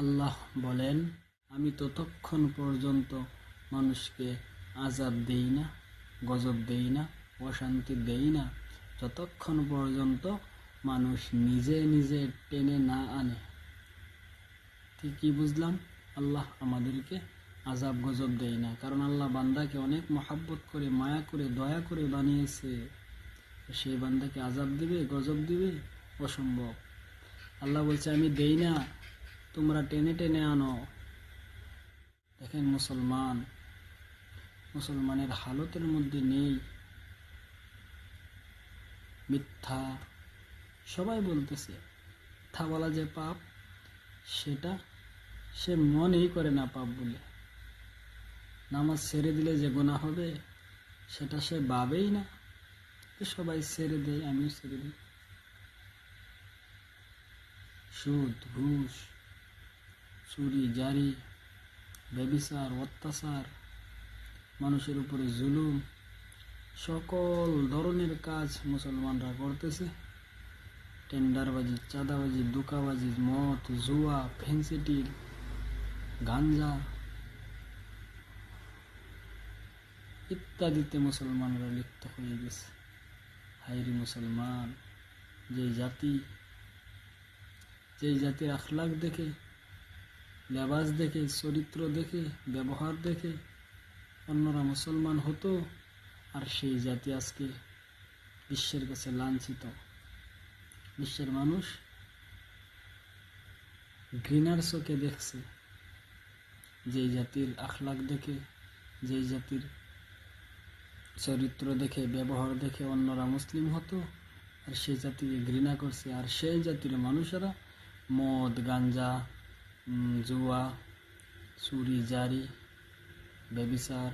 আল্লাহ বলেন, আমি ততক্ষণ পর্যন্ত মানুষকে আজাব দেই না, গজব দেই না, অশান্তি দেই না, যতক্ষণ পর্যন্ত মানুষ নিজে নিজে টেনে না আনে। ঠিকই বুঝলাম, আল্লাহ আমাদেরকে আজাব, গজব দেয় না, কারণ আল্লাহ বান্দাকে অনেক মহাব্বত করে, মায়া করে, দয়া করে বানিয়েছে। সেই বান্দাকে আজাব দিবে, গজব দিবে, অসম্ভব। আল্লাহ বলছে, আমি দেই না তোমরা টেনে টেনে আনো। দেখেন মুসলমান, মুসলমানের হালতের মধ্যে নেই। মিথ্যা সবাই বলতেছে। মিথ্যা বলা যে পাপ, সেটা সে মনেই করে না পাপ বলে। নামাজ ছেড়ে দিলে যে গোনা হবে, সেটা সে ভাবেই না। সবাই ছেড়ে দেয়, আমিও ছেড়ে দিই। সুদ, ঘুষ চুরি, জারি, ব্যবিচার, অত্যাচার, মানুষের উপরে জুলুম, সকল ধরনের কাজ মুসলমানরা করতেছে। টেন্ডারবাজি, চাঁদাবাজি, দুকাবাজি, মদ, জুয়া ফেন্সিটিল গাঞ্জা ইত্যাদিতে মুসলমানরা লিপ্ত হয়ে গেছে। হাইরি মুসলমান যে জাতি, যেই জাতির আখলাখ দেখে লেবাস দেখে, চরিত্র দেখে, ব্যবহার দেখে অন্যরা মুসলমান হতো আর সেই জাতি আজকে বিশ্বের কাছে লাঞ্ছিত। বিশ্বের মানুষ ঘৃণার চোখে দেখছে। যেই জাতির আখলাক দেখে, যেই জাতির চরিত্র দেখে, ব্যবহার দেখে অন্যরা মুসলিম হতো আর সেই জাতিকে ঘৃণা করছে। আর সেই জাতির মানুষেরা মদ, গাঞ্জা জুয়া, চুরি, জারি ব্যবিচার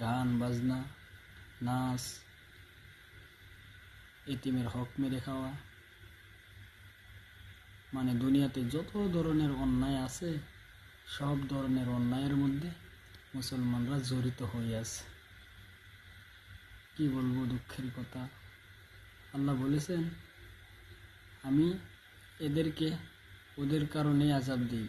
গান, বাজনা, নাচ এটিমের হক মেরে খাওয়া। মানে দুনিয়াতে যত ধরনের অন্যায় আছে, সব ধরনের অন্যায়ের মধ্যে মুসলমানরা জড়িত হয়ে আছে। কি বলব দুঃখের কথা? আল্লাহ বলেছেন, আমি এদেরকে ওদের কারণেই আজাব দিই।